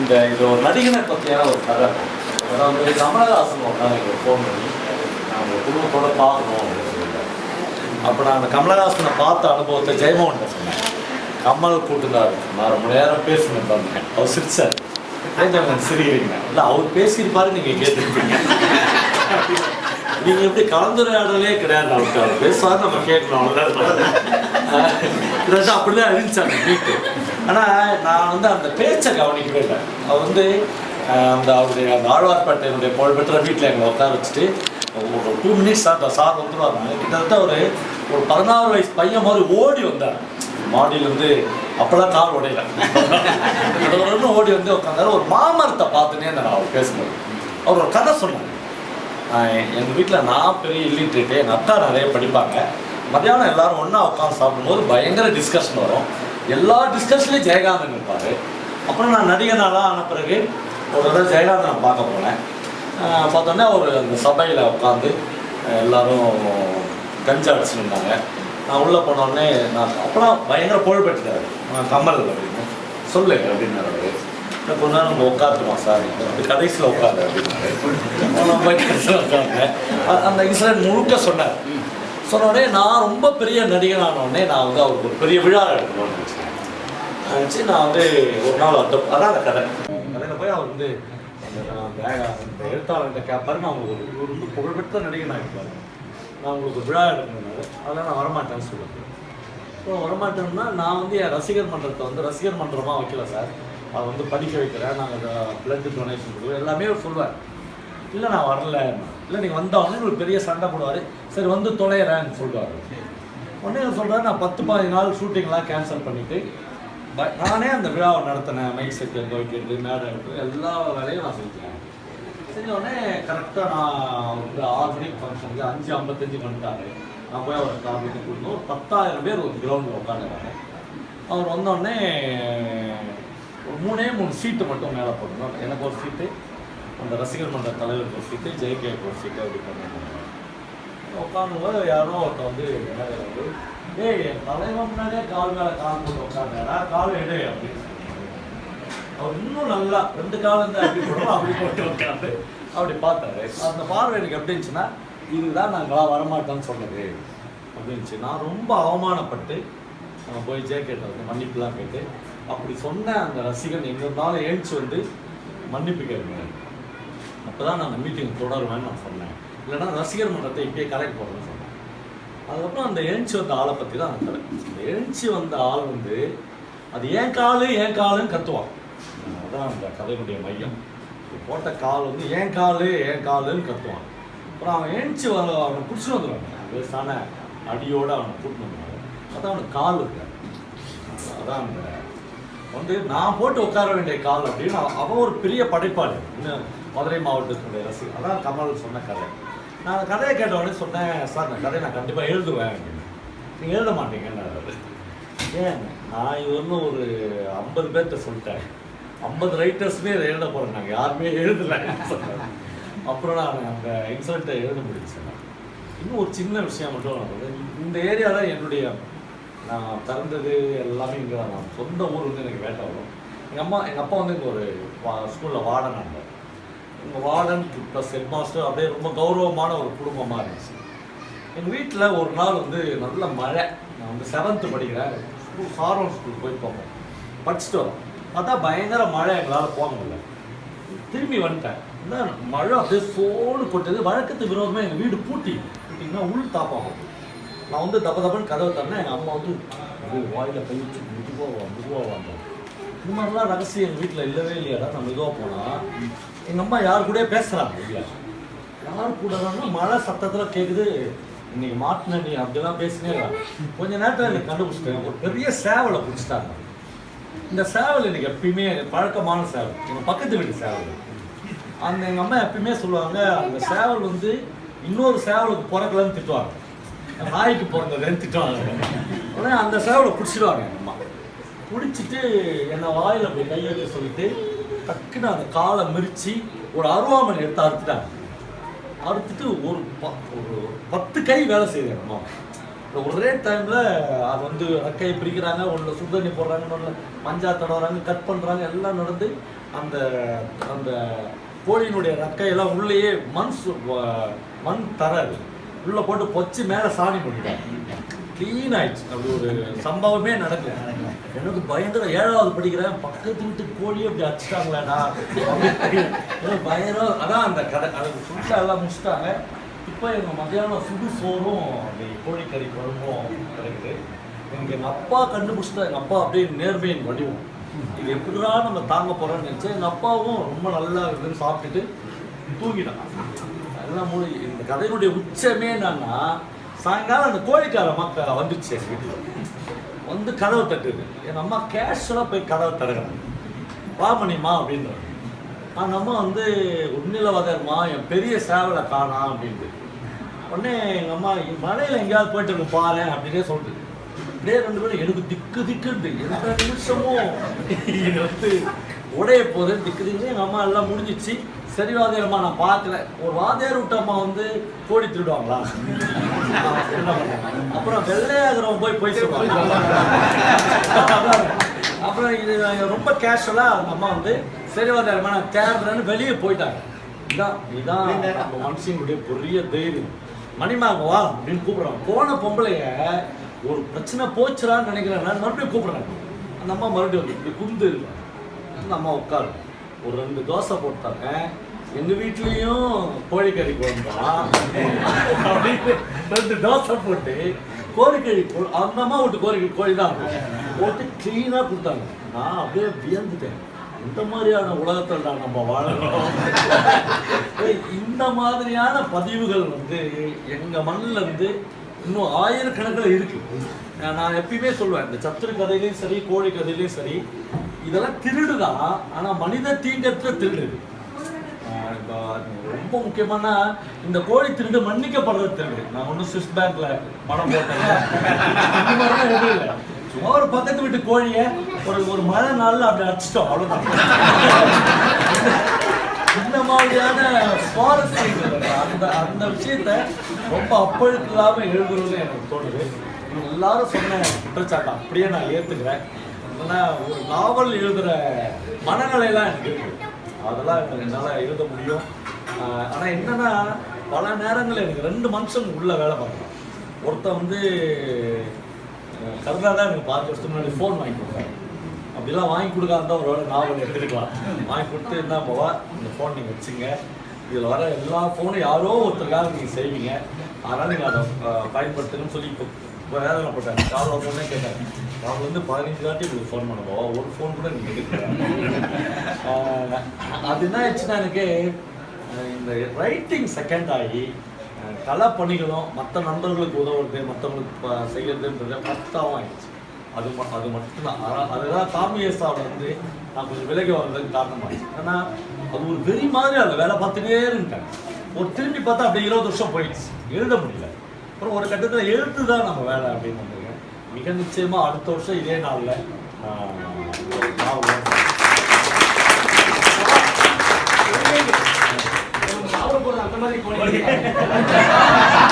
இந்த இது ஒரு நடிகனை பற்றியான ஒரு கதை. அதாவது கமலஹாசன் ஒரு எங்களுக்கு ஃபோன் பண்ணி நாங்கள் குடும்பத்தோட பார்க்கணும் அப்படின்னு சொல்லிட்டேன் அப்போ நான் அந்த கமலஹாசனை பார்த்த அனுபவத்தை ஜெயமோகன் சொன்னேன். கமல் கூட்டுந்தார் நான் ரொம்ப நேரம் பேசணும் தந்தேன் அவர் சிரிச்சார். ஏன் சிரிக்கிறீங்க? இல்லை அவர் பேசியிருப்பாரு நீங்கள் கேட்டுருப்பீங்க. நீங்க எப்படி கலந்துரையாடலே கிடையாது அவருக்கு அவர் பேசுவார் நம்ம கேட்கணும் அவ்வளோதான் அப்படிதான் இருந்துச்சாங்க வீட்டு ஆனால் நான் வந்து அந்த பேச்சை கவனிக்கவே இல்லை. அவர் வந்து அந்த அவருடைய அந்த ஆழ்வார்பேட்டையினுடைய புகழ்பெற்ற வீட்டில் எங்களை உட்கார வச்சுட்டு ஒரு டூ மினிட்ஸ் அந்த சார் வந்துருவாங்க கிட்டத்தட்ட ஒரு ஒரு பதினாறு வயசு பையன் மாதிரி ஓடி வந்தார். மாடியில் வந்து அப்போல்லாம் கால் உடையல. ஒன்று ஓடி வந்து உட்காந்தாரு ஒரு மாமரத்தை பார்த்துனே நான் அவர் பேசும்போது. அவர் ஒரு கதை சொன்னார். எங்கள் வீட்டில் நான் பெரிய இல்லிட்ரேட்டு எங்கள் அக்கா நிறைய படிப்பாங்க. மத்தியானம் எல்லாரும் ஒன்றா உட்காந்து சாப்பிடும்போது பயங்கர டிஸ்கஷன் வரும். எல்லா டிஸ்கஷன்லையும் ஜெயகாந்தன் இருப்பார். அப்புறம் நான் நடிகனாலாம் ஆன பிறகு ஒரு தடவை ஜெயகாந்தன் பார்க்க போனேன். பார்த்தோன்னே அவர் அந்த சபையில் உட்காந்து எல்லாரும் கஞ்சா அடிச்சுருந்தாங்க நான் உள்ளே போனோடனே நான் அப்போலாம் பயங்கர புகழ்பெற்றுட்டாரு நான் கமல் அப்படின்னு. சொல்லு அப்படின்னாரு அவரு. கொஞ்ச நேரம் நம்ம உட்காந்துருவோம் சார் அப்படி கடைசியில் உட்காரு அப்படின்னாரு. போய் கடைசியில் உட்காந்து அந்த இன்சிடென்ட் முழுக்க சொன்னார். சொன்னோடனே நான் ரொம்ப பெரிய நடிகன் ஆனோடனே நான் வந்து அவருக்கு ஒரு பெரிய விழா எடுக்கணும்னு நினச்சேன். நினச்சி நான் வந்து ஒரு நாள் அந்த அதான் அந்த கதை. கதையில் போய் அவர் வந்து அந்த எழுத்தாளர்கிட்ட கேட்பாரு நான் உங்களுக்கு ஒரு ரொம்ப வந்து புகழ்பெற்ற நடிகனாக இருப்பார் நான் உங்களுக்கு ஒரு விழா எடுக்கணும்னாரு அதெல்லாம் நான் வரமாட்டேன்னு சொல்லுவேன் இப்போ வரமாட்டேன்னா நான் வந்து என் ரசிகர் மன்றத்தை வந்து ரசிகர் மன்றமாக வைக்கல சார். அதை வந்து படிக்க வைக்கிறேன். நாங்கள் பிளட் டொனேஷன் கொடுக்குறோம். எல்லாமே சொல்லுவேன் இல்லை நான் வரல. இல்லை நீங்கள் வந்தவொடனே ஒரு பெரிய சண்டை போடுவார். சரி வந்து தொலைகிறேன்னு சொல்லுவார். உடனே அவர் சொல்கிறார் நான் பத்து பதினஞ்சு நாள் ஷூட்டிங்லாம் கேன்சல் பண்ணிவிட்டு நானே அந்த விழாவை நடத்தினேன் மைக் செட் எங்கே வைக்கிறது மேடை எடுத்து எல்லா வேலையும் நான் செஞ்சேன். செஞ்ச உடனே கரெக்டாக நான் ஒரு ஆறு மணிக்கு ஃபங்க்ஷனுக்கு அஞ்சு ஐம்பத்தஞ்சு வந்துட்டாரு. நான் போய் அவரை காமிட்டு கொடுத்தோம். ஒரு பத்தாயிரம் பேர் ஒரு கிரவுண்டில் உட்காந்துருக்காங்க அவர் வந்தோடனே ஒரு மூணே மூணு சீட்டு மட்டும் மேலே போடணும் எனக்கு ஒரு சீட்டு அந்த ரசிகர் மன்ற தலைவர் ஒரு ஜெய்கே ஜெய்கேக்கு அப்படி பண்ணுவாங்க உட்காந்தும்போது யாரோ ஒருத்தன் வந்து என்ன வந்து ஏய் என் தலைவன் முன்னாடியே கால் மேலே கால் போட்டு உட்காந்தாரா கால் எடு அப்படின்னு அவர் இன்னும் நல்லா ரெண்டு காலம் தான் அப்படி போடுவோம் அப்படி போட்டு உட்காந்து அப்படி பார்த்தாரு. அந்த பார்வை எனக்கு எப்படி இருந்துச்சுன்னா இதுதான் நாங்களாம் வரமாட்டோம்னு சொன்னது அப்படின்ச்சு நான் ரொம்ப அவமானப்பட்டு நம்ம போய் ஜேக்கெட்டை வந்து மன்னிப்புலாம் கேட்டு அப்படி சொன்ன அந்த ரசிகன் எங்கே இருந்தாலும் ஏழ்ச்சி வந்து மன்னிப்பு அப்போ தான் நான் அந்த மீட்டிங் தொடருவேன்னு நான் சொன்னேன். இல்லைன்னா ரசிகர் மன்றத்தை இப்படியே கலெக்ட் போடுறேன்னு சொன்னேன். அதுக்கப்புறம் அந்த எழுச்சி வந்த ஆளை பற்றி தான் அந்த கதை அந்த எழுச்சி வந்த ஆள் வந்து அது ஏன் காலு ஏன் காலுன்னு கத்துவான். அதான் அந்த கதையினுடைய மையம். போட்ட கால் வந்து ஏன் காலு ஏன் காலுன்னு கத்துவான். அப்புறம் அவன் எழுச்சி வர அவனை பிடிச்சி வந்துடுவாங்க வேஸ்டான அடியோடு அவனை கூட்டிட்டு வந்துடுவாங்க அதான் அவனுக்கு கால் இருக்கு. அதான் அந்த வந்து நான் போட்டு உட்கார வேண்டிய கால் அப்படின்னு அவன் ஒரு பெரிய படைப்பாளி. இன்னும் மதுரை மாவட்டத்தினுடைய ரசிகர். அதான் கமல் சொன்ன கதை. நான் கதையை கேட்ட உடனே சொன்னேன் சார் அந்த கதையை நான் கண்டிப்பாக எழுதுவேன். அப்படின்னு. நீங்கள் எழுத மாட்டீங்கன்னு ஏன்? நான் இது ஒன்றும் ஒரு ஐம்பது பேர்கிட்ட சொல்லிட்டேன். ஐம்பது ரைட்டர்ஸுமே இதை எழுத போகிறேன் நாங்கள் யாருமே எழுதலை. அப்புறம் நான் அந்த இன்சல்ட்டை எழுத முடிச்சேன் இன்னும் ஒரு சின்ன விஷயம் மட்டும் நான் இந்த இந்த தான் என்னுடைய நான் பிறந்தது எல்லாமே இங்கே தான் நான் சொந்த ஊர் வந்து எனக்கு வேட்டை வரும். எங்கள் அம்மா எங்கள் அப்பா வந்து இங்கே ஒரு ஸ்கூலில் வார்டன் எங்கள் வார்டன் ப்ளஸ் ஹெட் மாஸ்டர் அப்படியே ரொம்ப கௌரவமான ஒரு குடும்பமாக இருந்துச்சு. எங்கள் வீட்டில் ஒரு நாள் வந்து நல்ல மழை. நான் வந்து செவன்த்து படிக்கிறேன். ஸ்கூல் சாரோன் ஸ்கூல் போய் போவோம் படிச்சுட்டு வரோம். பார்த்தா பயங்கர மழை எங்களால் போக முடியல. திரும்பி வந்துட்டேன். என்ன மழை அப்படியே சோடு போட்டது வழக்கத்துக்கு விரோதமாக எங்கள் வீடு பூட்டி. பூட்டிங்கன்னா உள் தாப்பாகும் நான் வந்து தப்ப தப்பன்னு கதவை தரேன் எங்கள் அம்மா வந்து அது வாயில் கை வச்சு மெதுவாக வா மெதுவாக வந்தோம் இந்த மாதிரிலாம் ரகசியம் எங்கள் வீட்டில் இல்லவே இல்லையாடா நான் மெதுவாக போனால் எங்கள் அம்மா யார் கூடயே பேசுகிறாங்க யார் கூட மழை சத்தத்தில் கேட்குது இன்னைக்கு மாட்டின நீ அப்படிலாம் பேசினே இல்லை. கொஞ்ச நேரத்தில் எனக்கு கண்டுபிடிச்சிட்டேன் ஒரு பெரிய சேவலை பிடிச்சிட்டாங்க. இந்த சேவல் எனக்கு எப்பயுமே பழக்கமான சேவல். எங்கள் பக்கத்து வீட்டு சேவல். அந்த எங்கள் அம்மா எப்பயுமே சொல்லுவாங்க அந்த சேவல் வந்து இன்னொரு சேவலுக்கு பிறக்கலன்னு திட்டுவாங்க. நாய்க்கு பிறந்ததுன்னு திட்டுவாங்க. உடனே அந்த சேவலை பிடிச்சிடுவாங்க. பிடிச்சிட்டு என்னை வாயில் அப்படி கை வைக்க சொல்லிட்டு டக்குன்னு அந்த காலை மிரிச்சு ஒரு அருவாமனை எடுத்து அறுத்துட்டாங்க. அறுத்துட்டு ஒரு ப- ஒரு பத்து கை வேலை செய்யுது அம்மா. ஒரே டைமில் அது வந்து அக்கையை பிரிக்கிறாங்க ஒன்றில் சுடுதண்ணி போடுறாங்க ஒன்றில் மஞ்சா தடவுறாங்க கட் பண்ணுறாங்க எல்லாம் நடந்து அந்த அந்த கோழியினுடைய ரக்கையெல்லாம் உள்ளேயே மண் சு- வ- மண் தராது உள்ளே போட்டு பொச்சு மேலே சாணி பண்ணிட்டாங்க க்ளீன் ஆயிடுச்சு. அப்படி ஒரு சம்பவமே நடக்கல. எனக்கு பயங்கர ஏழாவது படிக்கிறேன். பக்கத்து வீட்டு கோழியை அப்படி அடிச்சிட்டாங்களேடா. எனக்கு பயங்கரம் அதான் அந்த கடை அதுக்கு ஃபுல்லாக எல்லாம் முடிச்சிட்டாங்க. இப்போ எங்கள் மதியானம் சுடு சோறும் அப்படி கோழிக்கறி குழம்பும் கிடைக்குது. எனக்கு எங்கள் அப்பா கண்டுபிடிச்சிட்டா எங்கள் அப்பா அப்படியே நேர்மையின் வடிவம். இது எப்படிடா நம்ம தாங்க போகிறோம்னு நினச்சேன் எங்கள் அப்பாவும் ரொம்ப நல்லா இருக்குதுன்னு சாப்பிட்டுட்டு தூங்கிட்டான். அதெல்லாம் மூடி இந்த கதையினுடைய உச்சமே என்னன்னா சாயங்காலம் அந்த கோழிக்கார மக்கள் வந்துச்சு எங்கள் வீட்டில் வந்து கதவை தட்டுது. என் அம்மா கேஷுவலாக போய் கதவை தடுக்கிறாங்க வா மணிமா அப்படின்றாங்க. அந்த அம்மா வந்து உன்னிலவதர்மா என் பெரிய சேவலை காணா அப்படின்ட்டு. உடனே எங்கள் அம்மா மலையில் எங்கேயாவது போயிட்டு இருக்கு பாரு அப்படின்னே சொல்லுது. அப்படியே ரெண்டு பேரும் எனக்கு திக்கு திக்குண்டு எந்த நிமிஷமும் இது வந்து உடைய போகுது திக்கு திக்கு எங்கள் அம்மா எல்லாம் முடிஞ்சிச்சு. சரி வாத்தியாரம்மா நான் பார்க்கல ஒரு வாதேர் விட்ட அம்மா வந்து கோடி திருடுவாங்களா? என்ன பண்ண? அப்புறம் வெள்ளையாகிறவன் போய் போய் சொல்லுவாங்க அப்புறம் இது ரொம்ப கேஷுவலாக அந்த அம்மா வந்து சரி வாத்தியாரம்மா நான் தேடுறேன்னு வெளியே போயிட்டாங்க. இதான் இதான் நம்ம மனுஷங்களுடைய பெரிய தைரியம். மணிமாங்க வா அப்படின்னு கூப்பிடுறாங்க. போன பொம்பளைய ஒரு பிரச்சனை போச்சுடான்னு நினைக்கிறேன். நான் மறுபடியும் கூப்பிடுறேன். அந்த அம்மா மறுபடியும் வந்து இப்படி குந்து அந்த அம்மா உட்காரு. ஒரு ரெண்டு தோசை போட்டாங்க. எங்க வீட்லயும் கோழிக்கறி குழம்பு தான் அப்படின்னு ரெண்டு தோசை போட்டு கோரிக்கை கொ- அந்த அம்மா விட்டு கோரிக்கை கோழி தான். போட்டு க்ளீனாக கொடுத்தாங்க. நான் அப்படியே வியந்துட்டேன். இந்த மாதிரியான உலகத்தில் தான் நம்ம வாழணும் ஏய், இந்த மாதிரியான பதிவுகள் வந்து எங்கள் மண்ணில் இருந்து இன்னும் ஆயிரக்கணக்கில் இருக்கு. நான் எப்பயுமே சொல்லுவேன் இந்த சத்துரு கதையிலையும் சரி கோழி கதையிலையும் சரி இதெல்லாம் திருடுதான் ஆனால் மனித தீங்கற்ற திருடு. ரொம்ப முக்கியமான இந்த கோழி திருடு மன்னிக்கப்படுறது திருடு. நான் ஒன்றும் சுவிஸ் பேங்க்ல பணம் போட்டேன் இல்லை. சும்மா ஒரு பக்கத்து வீட்டு கோழியை ஒரு ஒரு மழை நாள்ல அப்படி அடிச்சிட்டோம். அவ்வளவுதான். இந்த மாதிரியான சுவாரஸ்யம் அந்த அந்த விஷயத்த ரொம்ப அப்பழுக்கு இல்லாம எனக்கு தோணுது. எல்லாரும் சொன்ன குற்றச்சாட்டு. அப்படியே நான் ஏத்துக்கிறேன். ஏன்னா ஒரு நாவல் எழுதுற மனநிலையெல்லாம் எனக்கு இருக்கு. அதெல்லாம் எனக்கு என்னால் எழுத முடியும். ஆனால் என்னென்னா என்னன்னா பல நேரங்களில் எனக்கு ரெண்டு மனுஷன் உள்ள வேலை பார்க்கலாம் ஒருத்தன் வந்து அஹ் கருணா தான் எனக்கு பாஞ்சு வருஷத்துக்கு முன்னாடி ஃபோன் வாங்கி கொடுத்தேன். அப்படிலாம் வாங்கி கொடுக்காத ஒரு வேளை நாவல் எடுத்துருக்கலாம் வாங்கி கொடுத்து என்ன போவா இந்த ஃபோன் நீங்கள் வச்சுங்க. இதில் வர எல்லா ஃபோனும் யாரோ ஒருத்தருக்காக நீங்கள் செய்வீங்க. அதனால் நீங்கள் அதை அஹ், பயன்படுத்துங்கன்னு சொல்லி இப்போ வேதனை போட்டாங்க காலில் ஃபோனே கேட்டாங்க. அவங்க வந்து பதினஞ்சு வாட்டி உங்களுக்கு ஃபோன் பண்ண போவா ஒரு ஃபோன் கூட நீங்கள் எடுக்கல. அது என்ன ஆயிடுச்சுன்னா எனக்கு இந்த ரைட்டிங் செகண்ட் ஆகி அஹ், கலை பணிகளும் மற்ற நண்பர்களுக்கு உதவுறது மற்றவங்களுக்கு செய்யறதுன்றது மொத்தமாக ஆயிடுச்சு. அது ம- அது மட்டும்தான். அதுதான் காமியேசாவில் வந்து நான் கொஞ்சம் விலகி வர்றதுக்கு காரணமாகிடுச்சு ஏன்னா அது ஒரு வெறி மாதிரி அந்த வேலை பார்த்துட்டே இருந்துட்டேன். ஒரு திரும்பி பார்த்தா அப்படியே இருபது வருஷம் போயிடுச்சு. எழுத முடியல. அப்புறம் ஒரு கட்டத்தில் எழுத்து தான் நம்ம வேலை அப்படின்னு வந்துருக்கேன் மிக நிச்சயமா அடுத்த வருஷம் இதே நாளில் அந்த மாதிரி